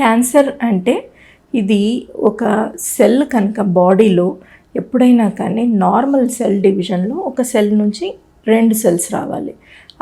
Cancer అంటే ఇది ఒక సెల్ కనుక బాడీలో ఎప్పుడైనా కానీ నార్మల్ సెల్ డివిజన్లో ఒక సెల్ నుంచి రెండు సెల్స్ రావాలి.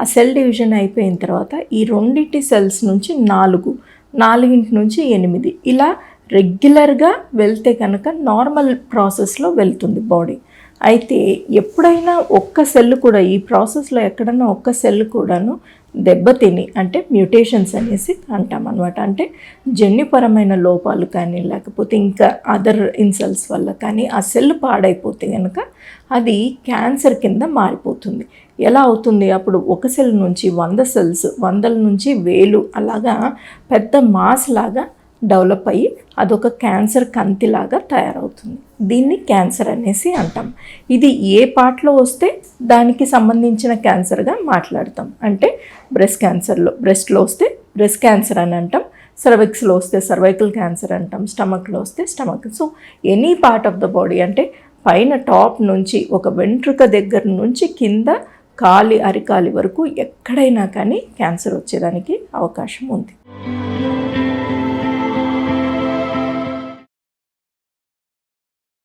ఆ సెల్ డివిజన్ అయిపోయిన తర్వాత ఈ రెండింటి సెల్స్ నుంచి నాలుగు నాలుగింటి నుంచి ఎనిమిది ఇలా రెగ్యులర్గా వెళ్తే కనుక నార్మల్ ప్రాసెస్లో వెళ్తుంది బాడీ. అయితే ఎప్పుడైనా ఒక్క సెల్ కూడా ఈ ప్రాసెస్లో ఎక్కడన్నా ఒక్క సెల్ కూడాను దెబ్బతిని అంటే మ్యూటేషన్స్ అనేసి అంటాం అనమాట అంటే జన్యుపరమైన లోపాలు కానీ లేకపోతే ఇంకా అదర్ ఇన్సల్స్ వల్ల కానీ ఆ సెల్ పాడైపోతే కనుక అది క్యాన్సర్ కింద మారిపోతుంది. ఎలా అవుతుంది? అప్పుడు ఒక సెల్ నుంచి వంద సెల్స్ వందల నుంచి వేలు అలాగా పెద్ద మాస్ లాగా డెవలప్ అయ్యి అదొక క్యాన్సర్ కంతిలాగా తయారవుతుంది. దీన్ని క్యాన్సర్ అనేసి అంటాం. ఇది ఏ పార్ట్లో వస్తే దానికి సంబంధించిన క్యాన్సర్గా మాట్లాడతాం. అంటే బ్రెస్ట్ క్యాన్సర్లో బ్రెస్ట్లో వస్తే బ్రెస్ట్ క్యాన్సర్ అని అంటాం. సర్వెక్స్లో వస్తే సర్వైకల్ క్యాన్సర్ అంటాం. స్టమక్లో వస్తే stomach. So any part of the body అంటే పైన టాప్ నుంచి ఒక వెంట్రుక దగ్గర నుంచి కింద కాలి అరికాలి వరకు ఎక్కడైనా కానీ క్యాన్సర్ వచ్చేదానికి అవకాశం ఉంది.